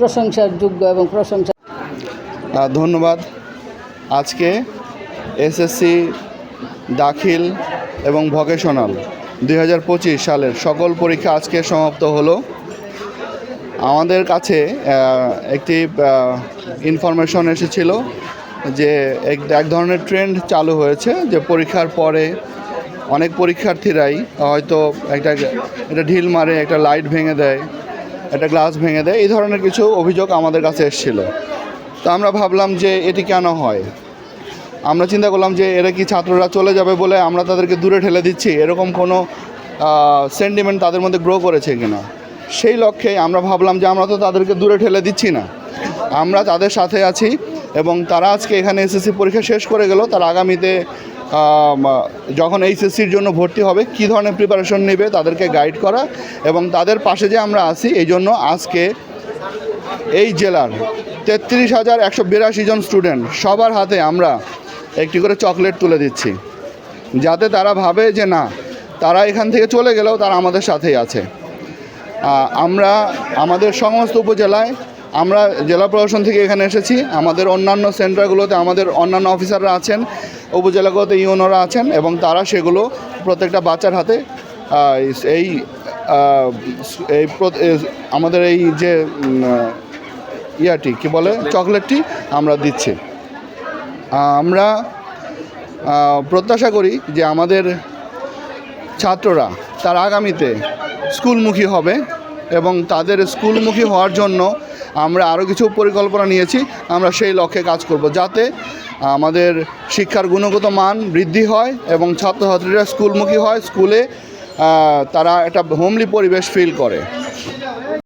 প্রশংসার যোগ্য এবং প্রশংসা ধন্যবাদ। আজকে এসএসসি দাখিল এবং ভকেশনাল দু হাজার পঁচিশ সালের সকল পরীক্ষা আজকে সমাপ্ত হলো। আমাদের কাছে একটি ইনফরমেশন এসেছিল যে এক এক ধরনের ট্রেন্ড চালু হয়েছে যে পরীক্ষার পরে অনেক পরীক্ষার্থীরাই হয়তো একটা একটা ঢিল মারে, একটা লাইট ভেঙে দেয়। একটা গ্লাস ভেঙে দেয়, এই ধরনের কিছু অভিযোগ আমাদের কাছে এসেছিল। তো আমরা ভাবলাম যে এটি কেন হয়? আমরা চিন্তা করলাম যে এরা কি ছাত্ররা চলে যাবে বলে আমরা তাদেরকে দূরে ঠেলে দিচ্ছি? এরকম কোনো সেন্টিমেন্ট তাদের মধ্যে গ্রো করেছে কিনা? সেই লক্ষ্যে আমরা ভাবলাম যে আমরা তো তাদেরকে দূরে ঠেলে দিচ্ছি না। আমরা তাদের সাথে আছি এবং তারা আজকে এখানে এসএসসি পরীক্ষা শেষ করে গেল, তারা আগামীতে যখন এইচএসসির জন্য ভর্তি হবে, কী ধরনের প্রিপারেশন নেবে তাদেরকে গাইড করা এবং তাদের পাশে যে আমরা আছি, এই জন্য আজকে এই জেলার তেত্রিশ হাজার একশো বিরাশি জন স্টুডেন্ট সবার হাতে আমরা একটি করে চকলেট তুলে দিচ্ছি। যাতে তারা ভাবে যে না, তারা এখান থেকে চলে গেলেও তারা আমাদের সাথেই আছে। আমরা আমাদের সমস্ত উপজেলায় আমরা জেলা প্রশাসন থেকে এখানে এসেছি। আমাদের অন্যান্য সেন্টারগুলোতে আমাদের অন্যান্য অফিসাররা আছেন উপজেলাগুলোতে ইউনোরা আছেন এবং তারা সেগুলো প্রত্যেকটা বাচ্চার হাতে এই এই আমাদের এই যে ইয়াটি, কি বলে, চকলেটটি আমরা দিচ্ছি। আমরা প্রত্যাশা করি যে আমাদের ছাত্ররা তার আগামীতে স্কুলমুখী হবে এবং তাদের স্কুলমুখী হওয়ার জন্য আমরা আরও কিছু পরিকল্পনা নিয়েছি, আমরা সেই লক্ষ্যে কাজ করব যাতে আমাদের শিক্ষার গুণগত মান বৃদ্ধি হয় এবং ছাত্রছাত্রীরা স্কুলমুখী হয়, স্কুলে তারা একটা হোমলি পরিবেশ ফিল করে।